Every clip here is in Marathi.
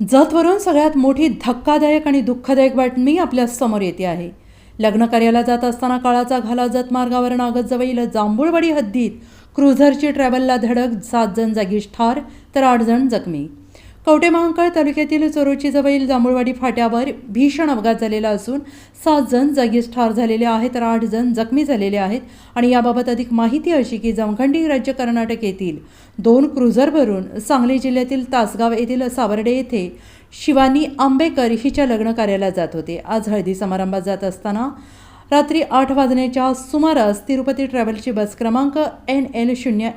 जतवरून सगळ्यात मोठी धक्कादायक आणि दुःखदायक बातमी आपल्यासमोर येते आहे. लग्न कार्याला जात असताना काळाचा घाला जत मार्गावर नागतजवळील जांभूळवाडी हद्दीत क्रुझरची ट्रॅव्हलला धडक सात जण जागीच ठार तर आठ जण जखमी. कवटे महांकाळ तालुक्यातील चोरोची जवळील जांभूळवाडी फाट्यावर भीषण अपघात झालेला असून सात जण जागीच ठार झालेले आहेत तर आठ जण जखमी झालेले आहेत आणि याबाबत अधिक माहिती अशी की जमखंडी राज्य कर्नाटक येथील दोन क्रुझर भरून सांगली जिल्ह्यातील तासगाव येथील सावर्डे येथे शिवानी आंबेकर हिच्या लग्न कार्याला जात होते. आज हळदी समारंभात जात असताना रात्री आठ वाजण्याच्या सुमारास तिरुपती ट्रॅव्हलची बस क्रमांक एन एल शून्य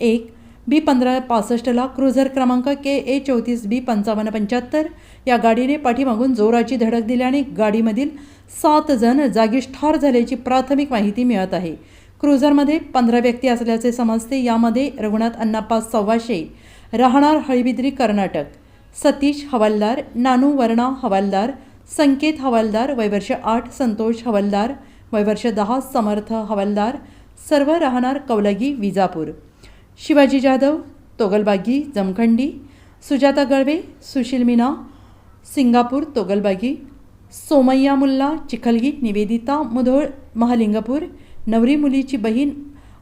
एक बी पंधरा पासष्टला क्रुझर क्रमांक के ए चौतीस बी पंचावन्न पंच्याहत्तर या गाडीने पाठीमागून जोराची धडक दिल्याने गाडीमधील सात जण जागीच ठार झाल्याची प्राथमिक माहिती मिळत आहे. क्रुझरमध्ये पंधरा व्यक्ती असल्याचे समजते. यामध्ये रघुनाथ अण्णाप्पा सव्वाशे राहणार हळबिद्री कर्नाटक सतीश हवालदार नानू वर्णा हवालदार संकेत हवालदार वयवर्ष आठ संतोष हवालदार वयवर्ष दहा समर्थ हवालदार सर्व राहणार कौलगी विजापूर. शिवाजी जाधव तोगलबागी जमखंडी सुजाता गळवे सुशील मीना सिंगापूर तोगलबागी सोमय्या मुल्ला चिखलगी निवेदिता मुधोळ महालिंगपूर नवरी मुलीची बहीण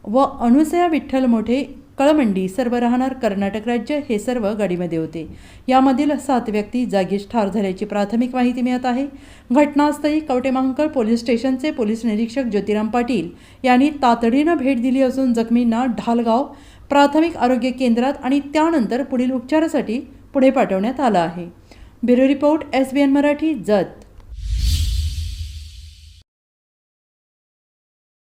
व अनुसया विठ्ठल मोठे कळमंडी सर्व राहणार कर्नाटक राज्य हे सर्व गाडीमध्ये होते. यामधील सात व्यक्ती जागीच ठार झाल्याची प्राथमिक माहिती मिळत आहे. घटनास्थळी कवटेमहांकळ पोलीस स्टेशनचे पोलीस निरीक्षक ज्योतिराम पाटील यांनी तातडीनं भेट दिली असून जखमींना ढालगाव प्राथमिक आरोग्य केंद्रात आणि त्यानंतर पुढील उपचारासाठी पुढे पाठवण्यात आलं आहे. Bureau report S B N Marathi Jath.